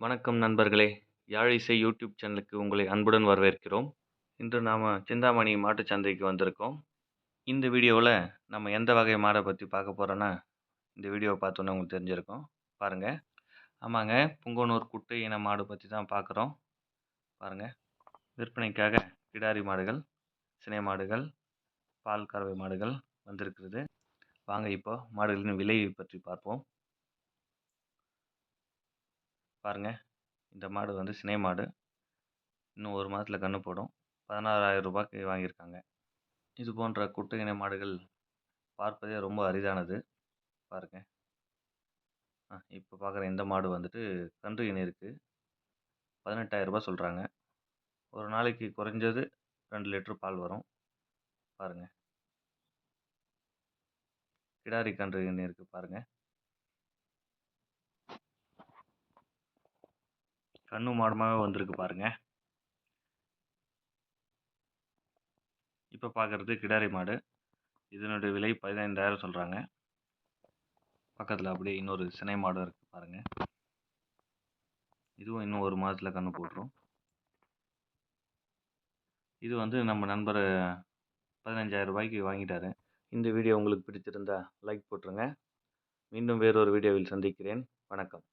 வணக்கம் நண்பர்களே. யாழிசை யூடியூப் சேனலுக்கு உங்களை அன்புடன் வரவேற்கிறோம். இன்று நாம் சிந்தாமணி மாட்டுச் சந்தைக்கு வந்திருக்கோம். இந்த வீடியோவில் நம்ம எந்த வகை மாடை பற்றி பார்க்க போகிறோன்னா இந்த வீடியோவை பார்த்தோன்னே உங்களுக்கு தெரிஞ்சிருக்கோம். பாருங்கள் ஆமாங்க புங்கனூர் குட்டை இன மாடு பற்றி தான் பார்க்குறோம். பாருங்கள் விற்பனைக்காக கிடாரி மாடுகள் சினை மாடுகள் பால் கறவை மாடுகள் வந்திருக்கிறது. வாங்க இப்போ மாடுகளின் விலை பற்றி பார்ப்போம். பாருங்கள் இந்த மாடு வந்து சினை மாடு. இன்னும் ஒரு மாதத்தில் கன்று போடும். பதினாறாயிரம் ரூபாய்க்கு வாங்கியிருக்காங்க. இது போன்ற குட்டை இன மாடுகள் பார்ப்பதே ரொம்ப அரிதானது. பாருங்கள் இப்போ பார்க்குற இந்த மாடு வந்துட்டு கன்று இணை இருக்குது பதினெட்டாயிரம் ரூபாய் சொல்கிறாங்க ஒரு நாளைக்கு குறைஞ்சது ரெண்டு லிட்டர் பால் வரும். பாருங்கள் கிடாரி கன்று இணை இருக்குது பாருங்கள் கண்ணு மாடமாகவே வந்திருக்கு பாருங்க. இப்போ பார்க்குறது கிடாரி மாடு. இதனுடைய விலை பதினைந்தாயிரம் சொல்கிறாங்க பக்கத்தில் அப்படியே இன்னொரு சினை மாடும் இருக்குது பாருங்கள் இதுவும் இன்னும் ஒரு மாதத்தில் கன்று போட்டுரும். இது வந்து நம்ம நண்பர் பதினஞ்சாயிரம் ரூபாய்க்கு வாங்கிட்டாரு. இந்த வீடியோ உங்களுக்கு பிடிச்சிருந்தா லைக் போட்டுருங்க. மீண்டும் வேறொரு வீடியோவில் சந்திக்கிறேன். வணக்கம்.